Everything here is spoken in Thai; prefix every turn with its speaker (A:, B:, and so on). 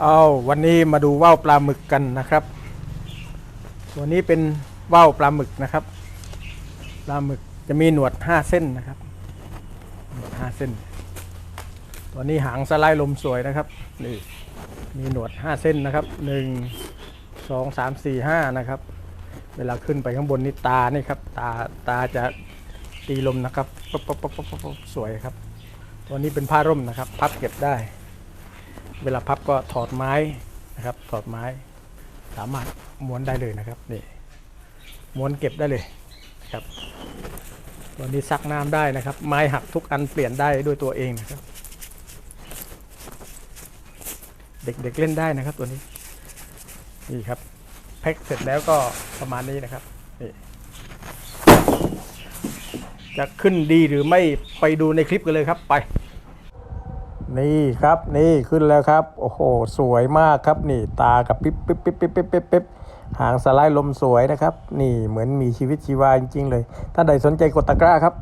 A: เอาวันนี้มาดูว่าวปลาหมึกกันนะครับ ตัวนี้เป็นว่าวปลาหมึกนะครับ ปลาหมึกจะมีหนวดห้าเส้นนะครับหนวดห้าเส้น ตัวนี้หางสไลด์ลมสวยนะครับนี่มีหนวดห้าเส้นนะครับหนึ่งสองสามสี่ห้านะครับ เวลาขึ้นไปข้างบนนี่ตานี่ครับ ตาตาจะตีลมนะครับป๊บป๊บป๊บป๊บป๊บสวยครับ ตัวนี้เป็นผ้าร่มนะครับ พับเก็บได้ เวลาพับก็ถอดไม้นะครับ ถอดไม้สามารถม้วนได้เลยนะครับนี่ม้วนเก็บได้เลยครับตัวนี้ซักน้ำได้นะครับ ไม้หักทุกอันเปลี่ยนได้ด้วยตัวเองนะครับ เด็กๆเล่นได้นะครับตัวนี้นี่ครับแพ็คเสร็จแล้วก็ประมาณนี้นะครับนี่จะขึ้นดีหรือไม่ไปดูในคลิปกันเลยครับไป นี่ครับนี่ขึ้นแล้วครับ โอ้โห สวยมากครับนี่ตากับปิ๊บปิ๊บปิ๊บปิ๊บปิ๊บปิ๊บปิ๊บหางสไลด์ลมสวยนะครับ นี่เหมือนมีชีวิตชีวาจริงๆเลย ถ้าใดสนใจกดตะกร้าครับ